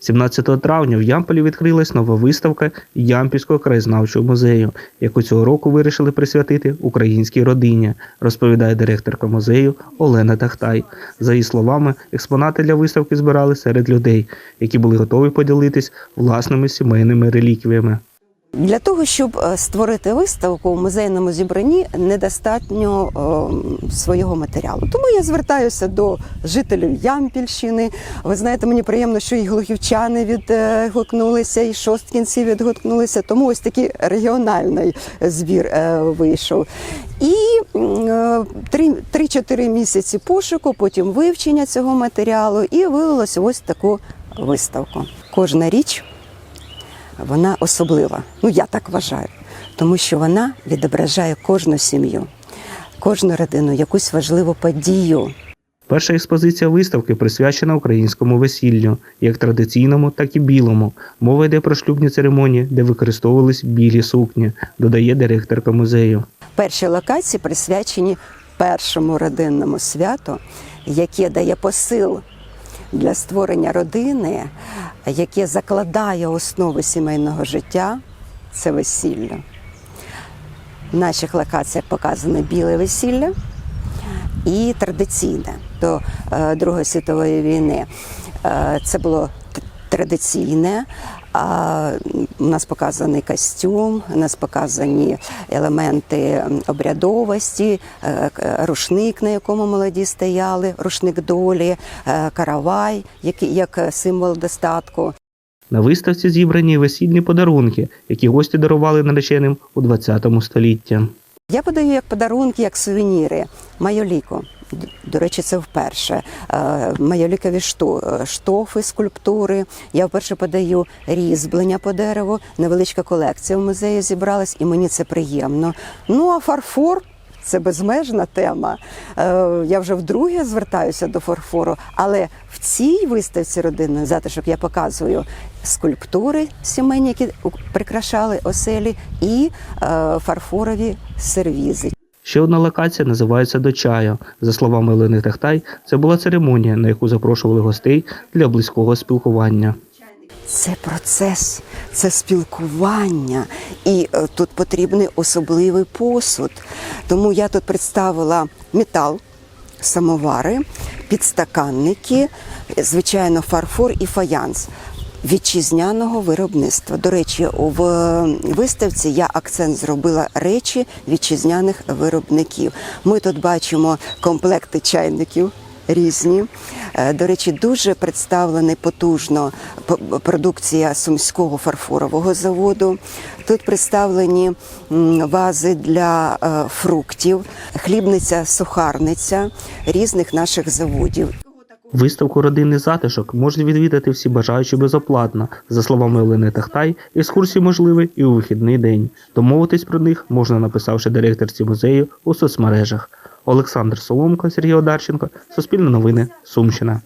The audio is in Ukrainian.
17 травня в Ямполі відкрилась нова виставка Ямпільського краєзнавчого музею, яку цього року вирішили присвятити українській родині, розповідає директорка музею Олена Тахтай. За її словами, експонати для виставки збирали серед людей, які були готові поділитись власними сімейними реліквіями. Для того, щоб е, створити виставку в музейному зібранні, недостатньо е, свого матеріалу. Тому я звертаюся до жителів Ямпільщини. Ви знаєте, мені приємно, що і глухівчани відгукнулися, і шосткінці відгукнулися. Тому ось такий регіональний збір е, вийшов. І е, три- 3-4 місяці пошуку, потім вивчення цього матеріалу, і вилилося ось таку виставку. Кожна річ вона особлива. Ну я так вважаю, тому що вона відображає кожну сім'ю, кожну родину, якусь важливу подію. Перша експозиція виставки присвячена українському весіллю, як традиційному, так і білому. Мова йде про шлюбні церемонії, де використовувались білі сукні, додає директорка музею. Перші локації присвячені першому родинному святу, яке дає посил для створення родини, яке закладає основи сімейного життя. Це весілля. В наших локаціях показане біле весілля і традиційне до е, Другої світової війни. Е, це було традиційне. А у нас показаний костюм, у нас показані елементи обрядовості, е, рушник, на якому молоді стояли, рушник долі, е, каравай, як символ достатку. На виставці зібрані весільні подарунки, які гості дарували нареченим у 20 столітті. Я подаю як подарунки, як сувеніри. Майоліку. До речі, це вперше. Е, Майолікові е, штофи, скульптури. Я вперше подаю різьблення по дереву. Невеличка колекція в музеї зібралась, і мені це приємно. Ну а фарфор. Це безмежна тема. Е, Я вже вдруге звертаюся до фарфору, але в цій виставці родинної затишок я показую скульптури сімейні, які прикрашали оселі, і фарфорові сервізи. Ще одна локація називається До чаю. За словами Олени Тахтай, це була церемонія, на яку запрошували гостей для близького спілкування. Це процес, це спілкування, і е, тут потрібний особливий посуд. Тому я тут представила метал, самовари, підстаканники, звичайно, фарфор і фаянс. Вітчизняного виробництва. До речі, в виставці я акцент зробила речі вітчизняних виробників. Ми тут бачимо комплекти чайників різні. Е, До речі, дуже представлена потужно продукція сумського фарфорового заводу. Тут представлені вази для е, фруктів, хлібниця, сухарниця різних наших заводів. Виставку Родинний затишок можуть відвідати всі бажаючі безоплатно. За словами Олени Тахтай, екскурсії можливі і у вихідний день. Домовитись про них можна, написавши директорці музею у соцмережах. Олександр Соломко, Сергій Одарченко, Суспільне новини, Сумщина.